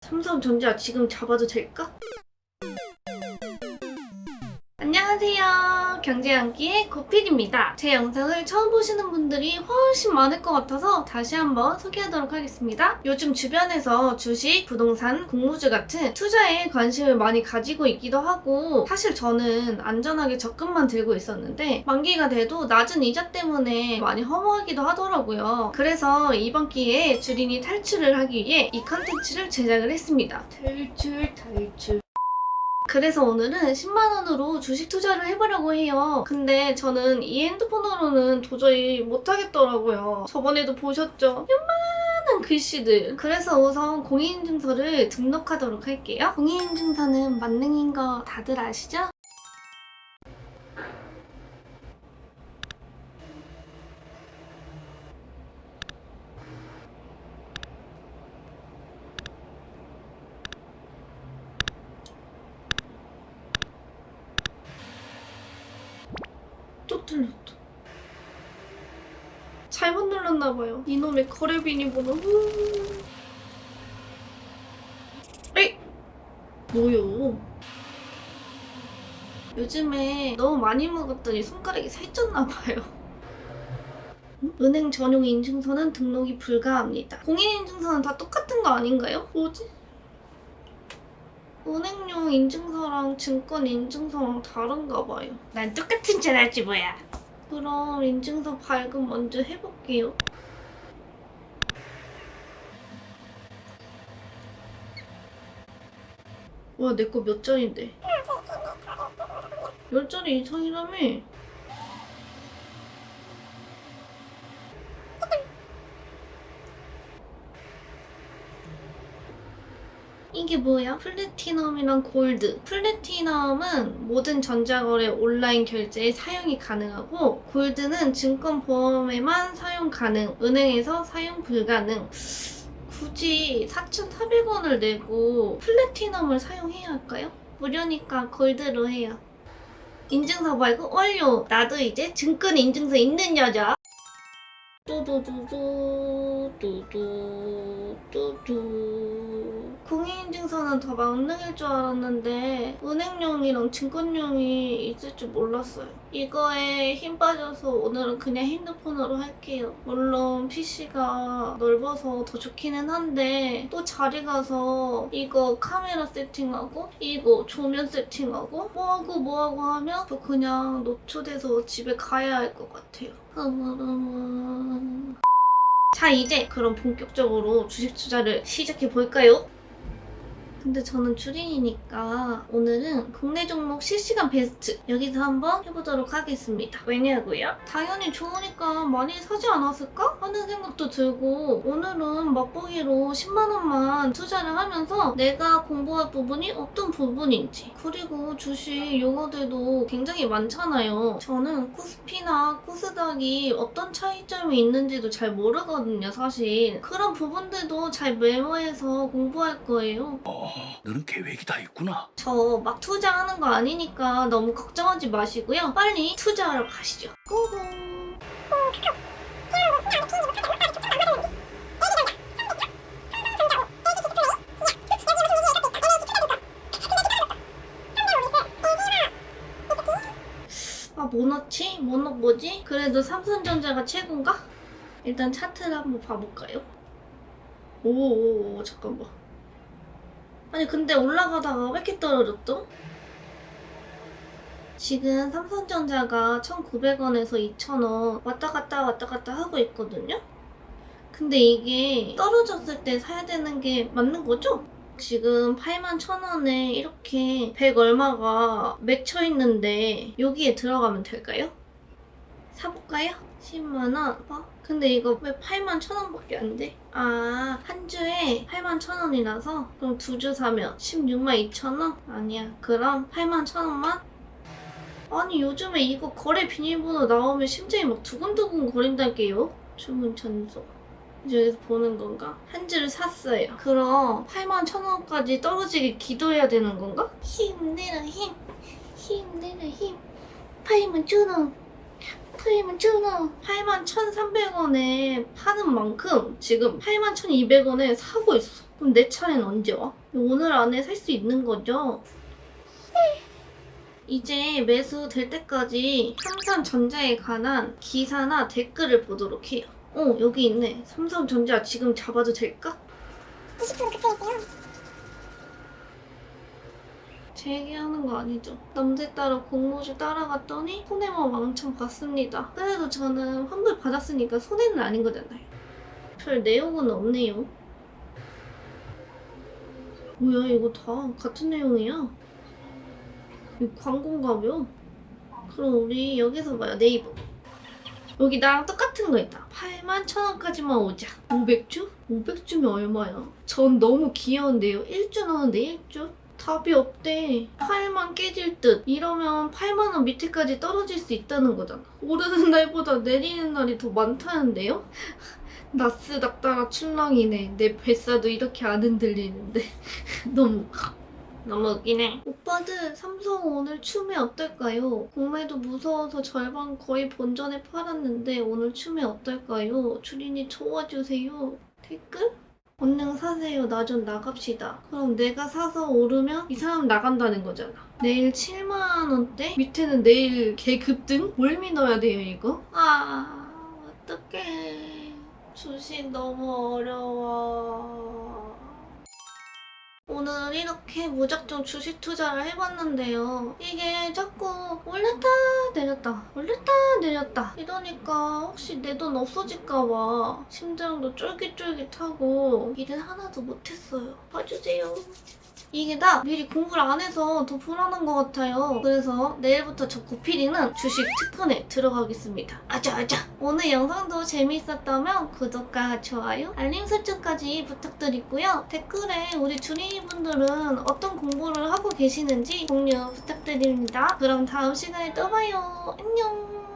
삼성전자 지금 잡아도 될까? 안녕하세요. 경제 연기의 고필입니다. 제 영상을 처음 보시는 분들이 훨씬 많을 것 같아서 다시 한번 소개하도록 하겠습니다. 요즘 주변에서 주식, 부동산, 공모주 같은 투자에 관심을 많이 가지고 있기도 하고 사실 저는 안전하게 적금만 들고 있었는데 만기가 돼도 낮은 이자 때문에 많이 허무하기도 하더라고요. 그래서 이번 기회에 주린이 탈출을 하기 위해 이 컨텐츠를 제작을 했습니다. 탈출, 탈출. 그래서 오늘은 10만원으로 주식 투자를 해보려고 해요. 근데 저는 이 핸드폰으로는 도저히 못하겠더라고요. 저번에도 보셨죠? 요만한 글씨들. 그래서 우선 공인인증서를 등록하도록 할게요. 공인인증서는 만능인 거 다들 아시죠? 또 틀렸다. 잘못 눌렀나봐요. 이놈의 거래 비밀번호. 후. 에이! 뭐요? 요즘에 너무 많이 먹었더니 손가락이 살쪘나봐요. 은행 전용 인증서는 등록이 불가합니다. 공인 인증서는 다 똑같은 거 아닌가요? 뭐지? 은행용 인증서랑 증권 인증서랑 다른가 봐요. 난 똑같은 줄 알지 뭐야. 그럼 인증서 발급 먼저 해볼게요. 와, 내 거 몇 잔인데? 열 잔이 이상이라며? 이 게 뭐야? 플래티넘이랑 골드. 플래티넘은 모든 전자거래 온라인 결제에 사용이 가능하고, 골드는 증권 보험에만 사용 가능, 은행에서 사용 불가능. 굳이 4,400원을 내고 플래티넘을 사용해야 할까요? 무료니까 골드로 해요. 인증서 발급 완료! 나도 이제 증권 인증서 있는 여자! 뚜두두두 뚜두 뚜두 공인인증서는 더 만능일 줄 알았는데 은행용이랑 증권용이 있을 줄 몰랐어요 이거에 힘 빠져서 오늘은 그냥 핸드폰으로 할게요 물론 PC가 넓어서 더 좋기는 한데 또 자리 가서 이거 카메라 세팅하고 이거 조면 세팅하고 뭐하고 뭐하고 하면 또 그냥 노초돼서 집에 가야 할 것 같아요. 자 이제 그럼 본격적으로 주식 투자를 시작해 볼까요? 근데 저는 주린이니까 오늘은 국내 종목 실시간 베스트 여기서 한번 해보도록 하겠습니다. 왜냐고요? 당연히 좋으니까 많이 사지 않았을까? 하는 생각도 들고 오늘은 맛보기로 10만원만 투자를 하면서 내가 공부할 부분이 어떤 부분인지 그리고 주식 용어들도 굉장히 많잖아요. 저는 코스피나 코스닥이 어떤 차이점이 있는지도 잘 모르거든요, 사실. 그런 부분들도 잘 메모해서 공부할 거예요. 어, 너는 계획이 다 있구나. 저 막 투자하는 거 아니니까 너무 걱정하지 마시고요. 빨리 투자하러 가시죠. 아, 뭐 넣지? 뭐 넣어보지? 그래도 삼성전자가 최고인가? 일단 차트를 한번 봐볼까요? 오오오 잠깐만. 아니 근데 올라가다가 왜 이렇게 떨어졌죠? 지금 삼성전자가 1,900원에서 2,000원 왔다 갔다 왔다 갔다 하고 있거든요? 근데 이게 떨어졌을 때 사야 되는 게 맞는 거죠? 지금 8만 1,000원에 이렇게 100 얼마가 맺혀 있는데 여기에 들어가면 될까요? 사볼까요? 10만원? 어? 근데 이거 왜 8만 1,000원밖에 안 돼? 아, 한 주에 8만 1,000원이라서 그럼 두 주 사면 16만 2천원? 아니야. 그럼 8만 1,000원만? 아니 요즘에 이거 거래 비밀번호 나오면 심장이 막 두근두근 거린다게요. 주문. 이제 여기서 보는 건가? 한 주를 샀어요. 그럼 8만 1,000원까지 떨어지게 기도해야 되는 건가? 힘내라 힘. 힘내라 힘. 8만 1,000원. 8만 1,000원. 8만 1,300원에 파는 만큼 지금 8만 1,200원에 사고 있어. 그럼 내 차례는 언제 와? 오늘 안에 살 수 있는 거죠? 이제 매수 될 때까지 삼성전자에 관한 기사나 댓글을 보도록 해요. 어, 여기 있네. 삼성전자 지금 잡아도 될까? 20% 급등했대요. 제 얘기하는 거 아니죠. 남들 따라 공모주 따라갔더니 손해만 왕창 봤습니다. 그래도 저는 환불 받았으니까 손해는 아닌 거잖아요. 별 내용은 없네요. 뭐야 이거 다 같은 내용이야. 이거 광고인가요? 그럼 우리 여기서 봐요 네이버. 여기 나랑 똑같은 거 있다. 8만 천 원까지만 오자. 500주? 500주면 얼마야? 전 너무 귀여운데요. 1주 나오는데 1주? 답이 없대. 8만 깨질 듯. 이러면 8만 원 밑에까지 떨어질 수 있다는 거잖아. 오르는 날보다 내리는 날이 더 많다는데요? 나스닥 따라 출렁이네. 내 뱃사도 이렇게 안 흔들리는데. 너무 너무 웃기네. 오빠들 삼성 오늘 추매 어떨까요? 공매도 무서워서 절반 거의 본전에 팔았는데 오늘 추매 어떨까요? 주린이 도와주세요. 댓글? 얼른 사세요. 나 좀 나갑시다. 그럼 내가 사서 오르면 이 사람 나간다는 거잖아. 내일 7만 원대? 밑에는 내일 개급등? 뭘 믿어야 돼요 이거? 아 어떡해. 주식 너무 어려워. 오늘 이렇게 무작정 주식 투자를 해봤는데요. 이게 자꾸 올렸다 내렸다 올렸다 내렸다 이러니까 혹시 내 돈 없어질까봐 심장도 쫄깃쫄깃하고 일을 하나도 못했어요. 봐주세요. 이게 다 미리 공부를 안 해서 더 불안한 것 같아요. 그래서 내일부터 저 고피디는 주식 특근에 들어가겠습니다. 아자 아자. 오늘 영상도 재미있었다면 구독과 좋아요, 알림 설정까지 부탁드리고요. 댓글에 우리 주린이 분들은 어떤 공부를 하고 계시는지 공유 부탁드립니다. 그럼 다음 시간에 또 봐요. 안녕.